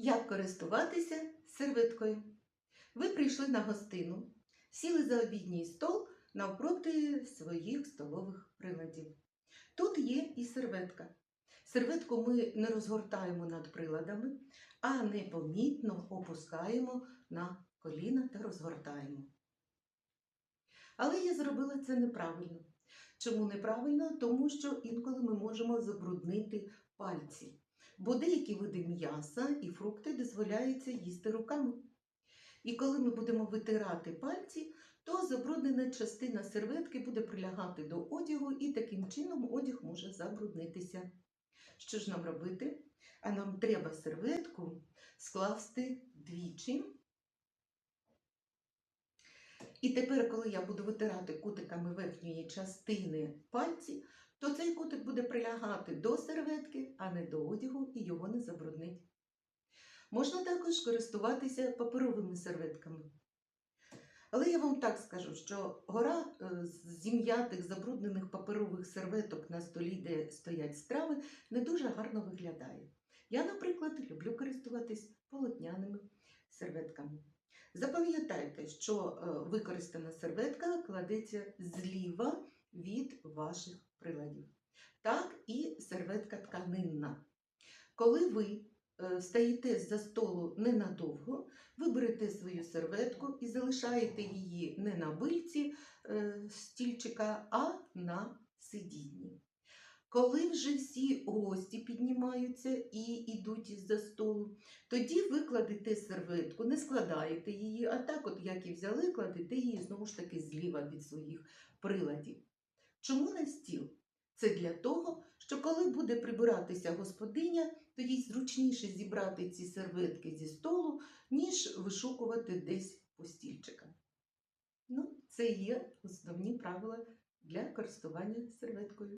Як користуватися серветкою? Ви прийшли на гостину, сіли за обідній стол навпроти своїх столових приладів. Тут є і серветка. Серветку ми не розгортаємо над приладами, а непомітно опускаємо на коліна та розгортаємо. Але я зробила це неправильно. Чому неправильно? Тому що інколи ми можемо забруднити пальці бо деякі види м'яса і фрукти дозволяється їсти руками. І коли ми будемо витирати пальці, то забруднена частина серветки буде прилягати до одягу, і таким чином одяг може забруднитися. Що ж нам робити? А нам треба серветку скласти двічі. І тепер, коли я буду витирати кутиками верхньої частини пальці, то цей кутик буде прилягати до серветки, а не до одягу, і його не забруднить. Можна також користуватися паперовими серветками. Але я вам так скажу, що гора е, зім'ятих забруднених паперових серветок на столі, де стоять страви, не дуже гарно виглядає. Я, наприклад, люблю користуватись полотняними серветками. Запам'ятайте, що е, використана серветка кладеться зліва від ваших приладів. Так і серветка тканинна. Коли ви е, встаєте за столу ненадовго, ви берете свою серветку і залишаєте її не на бильці е, стільчика, а на сидінні. Коли вже всі гості піднімаються і йдуть із-за столу, тоді ви кладете серветку, не складаєте її, а так, от як і взяли, кладете її знову ж таки зліва від своїх приладів. Чому на стіл? Це для того, що коли буде прибиратися господиня, то їй зручніше зібрати ці серветки зі столу, ніж вишукувати десь по стільчикам. Ну, це є основні правила для користування серветкою.